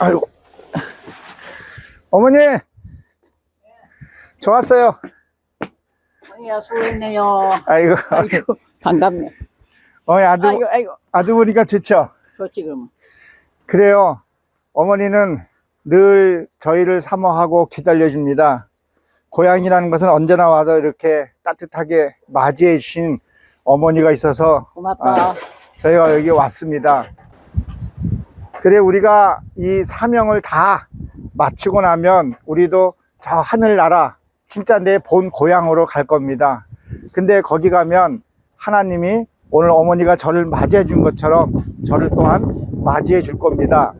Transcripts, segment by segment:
아이고. 어머니! 좋았어요. 아니야 수고했네요. 아이고. 아이고 반갑네. 어머니 아들, 아이고 아이고 아들 보니까 좋죠? 좋지 그러면. 그래요. 어머니는 늘 저희를 사모하고 기다려줍니다. 고향이라는 것은 언제나 와도 이렇게 따뜻하게 맞이해 주신 어머니가 있어서 고맙다. 아. 저희가 여기 왔습니다. 그래, 우리가 이 사명을 다 마치고 나면 우리도 저 하늘나라, 진짜 내 본 고향으로 갈 겁니다. 근데 거기 가면 하나님이 오늘 어머니가 저를 맞이해 준 것처럼 저를 또한 맞이해 줄 겁니다.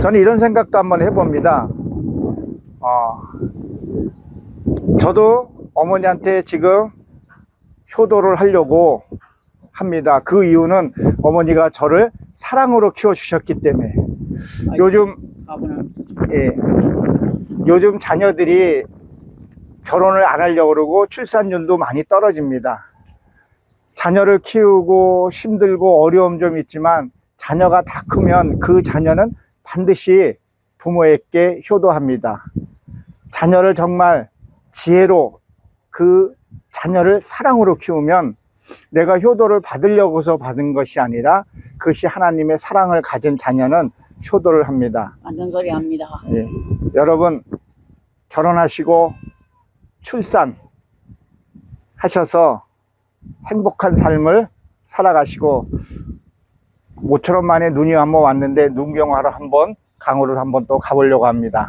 저는 이런 생각도 한번 해봅니다. 어, 저도 어머니한테 지금 효도를 하려고 합니다. 그 이유는 어머니가 저를 사랑으로 키워주셨기 때문에. 요즘, 예, 요즘 자녀들이 결혼을 안 하려고 그러고 출산율도 많이 떨어집니다. 자녀를 키우고 힘들고 어려움 좀 있지만 자녀가 다 크면 그 자녀는 반드시 부모에게 효도합니다. 자녀를 정말 지혜로 그 자녀를 사랑으로 키우면 내가 효도를 받으려고서 받은 것이 아니라 그것이 하나님의 사랑을 가진 자녀는 효도를 합니다. 맞는 소리 합니다. 예. 여러분 결혼하시고 출산 하셔서 행복한 삶을 살아가시고 모처럼 만에 눈이 한번 왔는데 눈경하러 한번 강으로 한번 또 가보려고 합니다.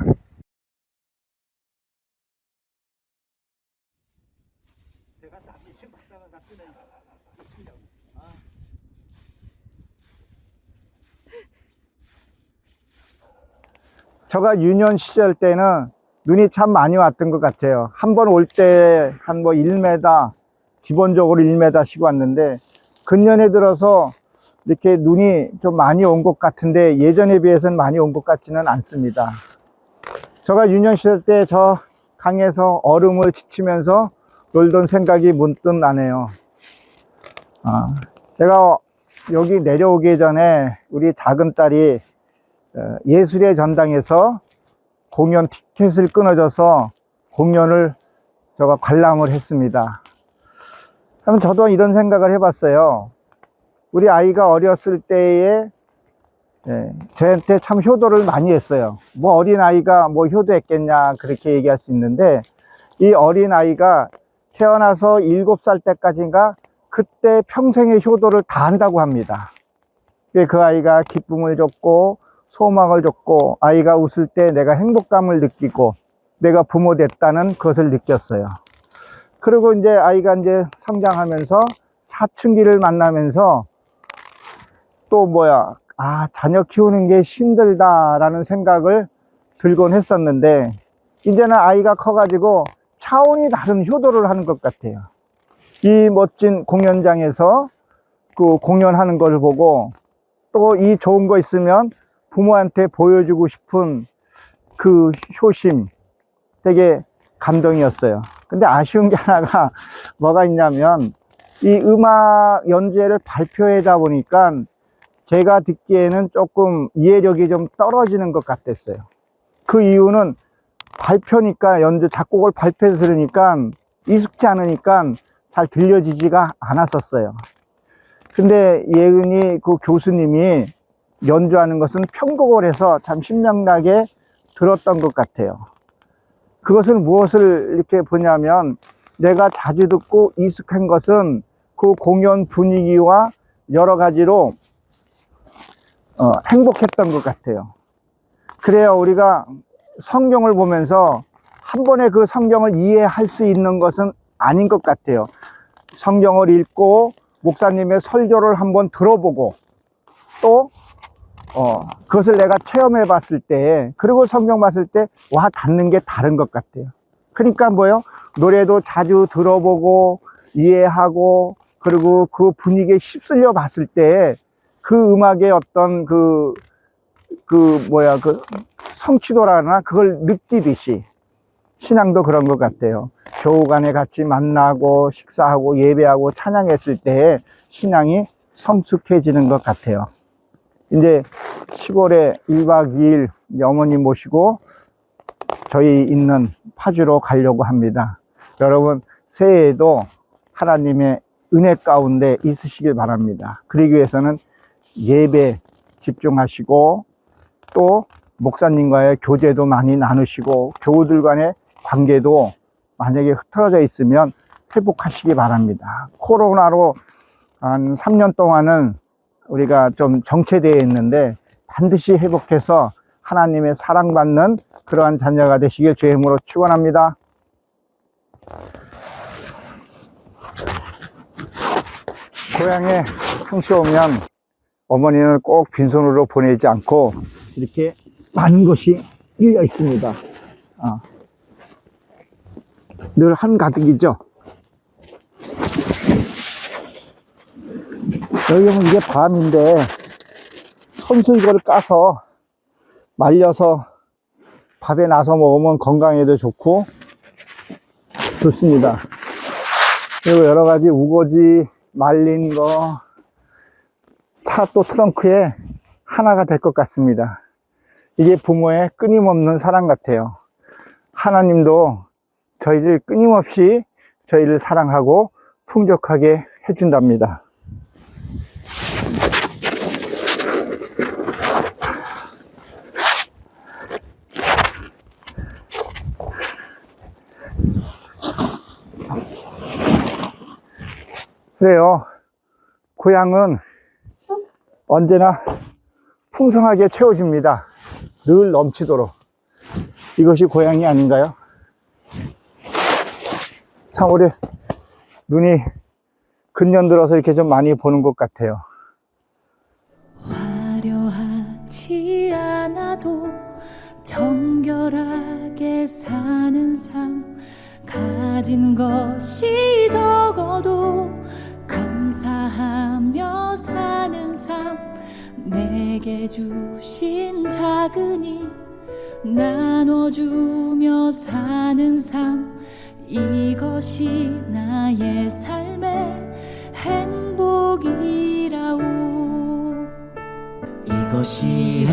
제가 유년 시절 때는 눈이 참 많이 왔던 것 같아요. 한 번 올 때 한 뭐 1m, 기본적으로 1m씩 왔는데, 근년에 들어서 이렇게 눈이 좀 많이 온 것 같은데, 예전에 비해서는 많이 온 것 같지는 않습니다. 제가 유년 시절 때 저 강에서 얼음을 지치면서 놀던 생각이 문득 나네요. 아, 제가 여기 내려오기 전에 우리 작은 딸이 어, 예술의 전당에서 공연 티켓을 끊어줘서 공연을 제가 관람을 했습니다. 그럼 저도 이런 생각을 해봤어요. 우리 아이가 어렸을 때에 예, 저한테 참 효도를 많이 했어요. 뭐 어린 아이가 뭐 효도했겠냐 그렇게 얘기할 수 있는데 이 어린 아이가 태어나서 일곱 살 때까지인가 그때 평생의 효도를 다 한다고 합니다. 그 아이가 기쁨을 줬고 소망을 줬고 아이가 웃을 때 내가 행복감을 느끼고 내가 부모 됐다는 것을 느꼈어요. 그리고 이제 아이가 이제 성장하면서 사춘기를 만나면서 또 뭐야, 아, 자녀 키우는 게 힘들다라는 생각을 들곤 했었는데 이제는 아이가 커가지고 차원이 다른 효도를 하는 것 같아요. 이 멋진 공연장에서 그 공연하는 걸 보고 또 이 좋은 거 있으면 부모한테 보여주고 싶은 그 효심 되게 감동이었어요. 근데 아쉬운 게 하나가 뭐가 있냐면 이 음악 연주회를 발표하다 보니까 제가 듣기에는 조금 이해력이 좀 떨어지는 것 같았어요. 그 이유는 발표니까 연주 작곡을 발표해서 들으니까 익숙지 않으니까 잘 들려지지가 않았었어요. 근데 예은이 그 교수님이 연주하는 것은 편곡을 해서 참 신명나게 들었던 것 같아요. 그것은 무엇을 이렇게 보냐면 내가 자주 듣고 익숙한 것은 그 공연 분위기와 여러 가지로 어, 행복했던 것 같아요. 그래야 우리가 성경을 보면서 한 번에 그 성경을 이해할 수 있는 것은 아닌 것 같아요. 성경을 읽고 목사님의 설교를 한번 들어보고 또 어, 그것을 내가 체험해 봤을 때, 그리고 성경 봤을 때, 와, 닿는 게 다른 것 같아요. 그러니까 뭐요? 노래도 자주 들어보고, 이해하고, 그리고 그 분위기에 휩쓸려 봤을 때, 그 음악의 어떤 그 그 뭐야 그 성취도라나 그걸 느끼듯이 신앙도 그런 것 같아요. 교우간에 같이 만나고 식사하고 예배하고 찬양했을 때 신앙이 성숙해지는 것 같아요. 이제 시골에 1박 2일 어머니 모시고 저희 있는 파주로 가려고 합니다. 여러분 새해에도 하나님의 은혜 가운데 있으시길 바랍니다. 그러기 위해서는 예배 집중하시고 또 목사님과의 교제도 많이 나누시고 교우들 간의 관계도 만약에 흐트러져 있으면 회복하시기 바랍니다. 코로나로 한 3년 동안은 우리가 좀 정체되어 있는데 반드시 회복해서 하나님의 사랑받는 그러한 자녀가 되시길 주의 힘으로 축원합니다. 고향에 풍시 오면 어머니는 꼭 빈손으로 보내지 않고 이렇게 많은 것이 일려 있습니다. 어. 늘 한가득이죠. 여기 보면 이게 밤인데 손수 이거를 까서 말려서 밥에 나서 먹으면 건강에도 좋고 좋습니다. 그리고 여러 가지 우거지 말린 거 차 또 트렁크에 하나가 될 것 같습니다. 이게 부모의 끊임없는 사랑 같아요. 하나님도 저희를 끊임없이 저희를 사랑하고 풍족하게 해준답니다. 그래요. 고향은 언제나 풍성하게 채워집니다. 늘 넘치도록. 이것이 고향이 아닌가요? 참, 우리 눈이 근년 들어서 이렇게 좀 많이 보는 것 같아요. 화려하지 않아도 정결하게 사는 삶 가진 것이 적어도 감사하며 내게 주신 작은 일 나눠주며 사는 삶 이것이 나의 삶의 행복이라오. 이것이